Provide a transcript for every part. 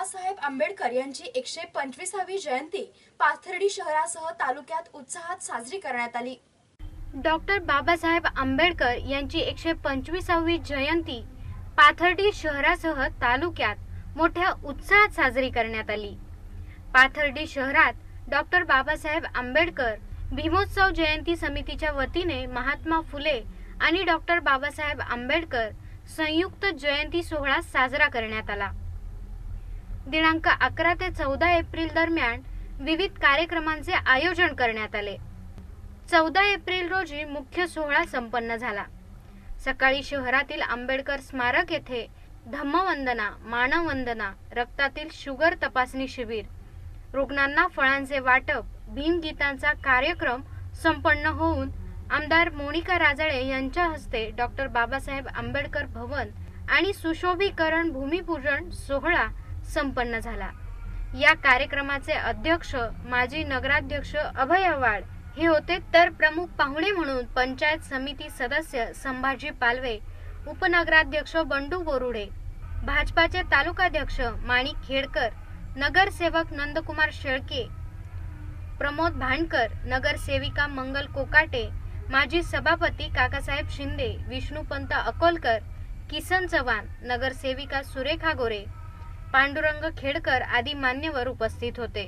बाबासाहेब आंबेडकर यांची एकशे पंचवीसावी जयंती पाथर्डी शहरासह तालुक्यात उत्साहात साजरी करण्यात आली. डॉक्टर बाबासाहेब आंबेडकर यांची एकशे पंचवीसावी जयंती पाथर्डी शहरासह तालुक्यात मोठ्या उत्साहात साजरी करण्यात आली. पाथर्डी शहरात डॉक्टर बाबासाहेब आंबेडकर भीमोत्सव जयंती समितीच्या वतीने महात्मा फुले आणि डॉक्टर बाबासाहेब आंबेडकर संयुक्त जयंती सोहळा साजरा करण्यात आला. दिनांक अकरा ते चौदा एप्रिल दरम्यान विविध कार्यक्रमांचे आयोजन करण्यात आले. चौदा एप्रिल रोजी मुख्य सोहळा संपन्न झाला. सकाळी शहरातील आंबेडकर स्मारक येथे धम्मवंदना मानववंदना रक्तातील शुगर तपासणी शिबिर रुग्णांना फळांचे वाटप भीमगीतांचा कार्यक्रम संपन्न होऊन आमदार मोनिका राजळे यांच्या हस्ते डॉक्टर बाबासाहेब आंबेडकर भवन आणि सुशोभीकरण भूमिपूजन सोहळा संपन्न झाला. या कार्यक्रमाचे अध्यक्ष माजी नगराध्यक्ष अभय आव्हाड हे होते तर प्रमुख पाहुणे म्हणून पंचायत समिती सदस्य संभाजी पालवे उपनगराध्यक्ष बंडू बोरुडे भाजपाचे तालुकाध्यक्ष माणिक खेडकर नगरसेवक नंदकुमार शेळके प्रमोद भांडकर नगरसेविका मंगल कोकाटे माजी सभापती काकासाहेब शिंदे विष्णुपंत अकोलकर किसन चव्हाण नगरसेविका सुरेखा गोरे पांडुरंग खेडकर आदी मान्यवर उपस्थित होते.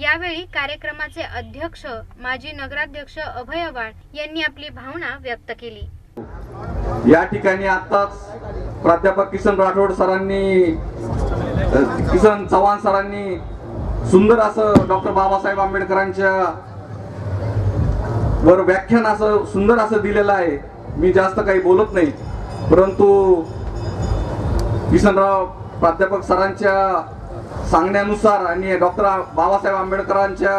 यावेळी कार्यक्रमाचे अध्यक्ष माजी नगराध्यक्ष अभय आव्हाड यांनी आपली भावना व्यक्त केली. या ठिकाणी आताच प्राध्यापक किसन राठोड सरांनी किशन किसन चव्हाण सरांनी सुंदर असं डॉक्टर बाबासाहेब आंबेडकरांच्या वर व्याख्यान असं सुंदर असं दिलेलं आहे. मी जास्त काही बोलत नाही. परंतु किसनराव प्राध्यापक सरांच्या सांगण्यानुसार आणि डॉक्टर बाबासाहेब आंबेडकरांच्या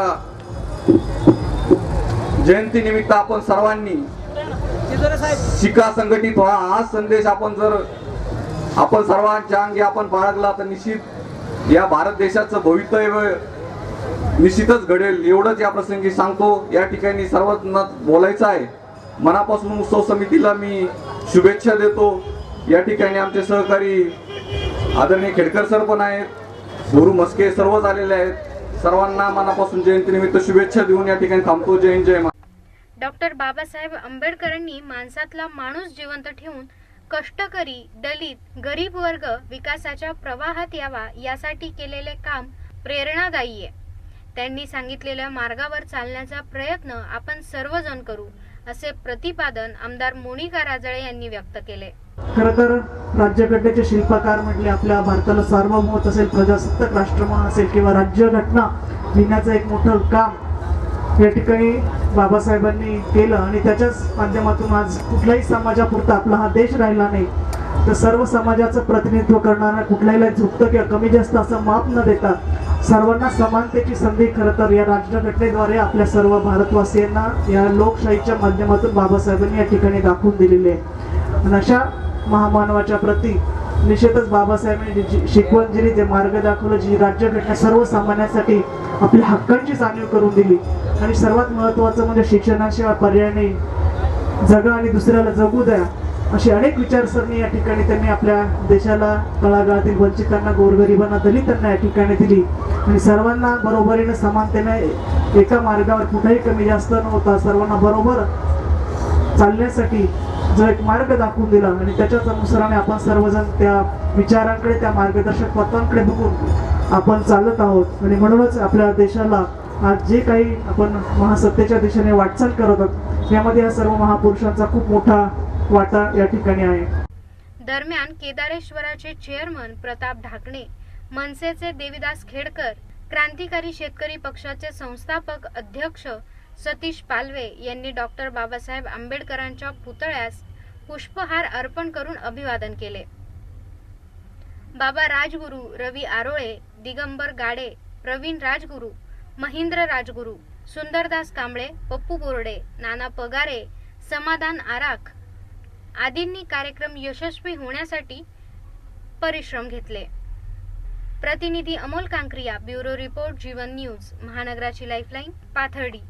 जयंतीनिमित्त आपण सर्वांनी शिका संघटित व्हा. हा संदेश आपण जर आपण सर्वांच्या अंगी आपण बाळगला तर निश्चित या भारत देशाचं भवितव्य निश्चितच घडेल. एवढंच या प्रसंगी सांगतो. या ठिकाणी सर्वांना बोलायचं आहे. मनापासून उत्सव समितीला मी शुभेच्छा देतो. या ठिकाणी आमचे सहकारी आदरणीय खेडकर सर पण आहेत गुरु मस्के सर्व झालेले आहेत. सर्वांना मनापासून जयंतीनिमित्त शुभेच्छा देऊन या ठिकाणी थांबतो. जय जय डॉक्टर बाबासाहेब आंबेडकरांनी माणसातला माणूस जिवंत ठेवून कष्टकरी दलित गरीब वर्ग विकासाच्या प्रवाहात यावा यासाठी केलेले काम प्रेरणादायी आहे. त्यांनी सांगितलेल्या मार्गावर चालण्याचा प्रयत्न आपण सर्वजण करू असे प्रतिपादन आमदार मोनिका राजळे यांनी व्यक्त केले. खर तर राज्यघटनेचे शिल्पकार म्हटले आपल्या भारताला सार्वभौमत असेल प्रजासत्ताक राष्ट्र म्हणून असेल किंवा राज्यघटना लिहिण्याचं एक मोठं काम या ठिकाणी बाबासाहेबांनी केलं आणि त्याच्याच माध्यमातून आज कुठल्याही समाजापुरता आपला हा देश राहिला नाही तर सर्व समाजाचं प्रतिनिधित्व करणारा कुठल्याही झुकतं किंवा कमी जास्त असं माप न देता सर्वांना समानतेची संधी खरं तर या राज्यघटनेद्वारे आपल्या सर्व भारतवासियांना या लोकशाहीच्या माध्यमातून बाबासाहेबांनी या ठिकाणी दाखवून दिलेली आहे. आणि अशा महामानवाच्या प्रती निश्चितच बाबासाहेबांनी जी शिकवण दिली जे मार्ग दाखवलं जी राज्यघटना सर्वसामान्यांसाठी आपल्या हक्कांची जाणीव करून दिली. आणि सर्वात महत्त्वाचं म्हणजे शिक्षणाशिवाय पर्याय नाही. जगा आणि दुसऱ्याला जगू द्या. अशी अनेक विचारसरणी या ठिकाणी त्यांनी आपल्या देशाला तळागाळातील वंचितांना गोरगरिबांना दलितांना या ठिकाणी दिली. आणि सर्वांना बरोबरीने समानतेने एका मार्गावर कुठेही कमी जास्त नव्हता. सर्वांना बरोबर चालण्यासाठी जो एक मार्ग दाखवून दिला आणि त्याच्याच अनुसाराने आपण सर्वजण त्या विचारांकडे त्या मार्गदर्शक तत्वांकडे बघून आपण चालत आहोत. आणि म्हणूनच आपल्या देशाला आज जे काही आपण महासत्तेच्या दिशेने वाटचाल करत आहोत यामध्ये या सर्व महापुरुषांचा खूप मोठा वाटा या ठिकाणी आहे. दरम्यान केदारेश्वराचे चेअरमन प्रताप ढाकणे मनसेचे देविदास खेडकर क्रांतिकारी शेतकरी पक्षाचे संस्थापक अध्यक्ष सतीश पालवे यांनी डॉक्टर बाबासाहेब आंबेडकरांच्या पुतळ्यास पुष्पहार अर्पण करून अभिवादन केले. बाबा राजगुरू रवी आरोळे दिगंबर गाडे प्रवीण राजगुरू महेंद्र राजगुरू सुंदरदास कांबळे पप्पू बोर्डे नाना पगारे समाधान आराख आदींनी कार्यक्रम यशस्वी होण्यासाठी परिश्रम घेतले. प्रतिनिधी Amol Kankriya bureau report Jeevan news महानगराची lifeline Pathardi.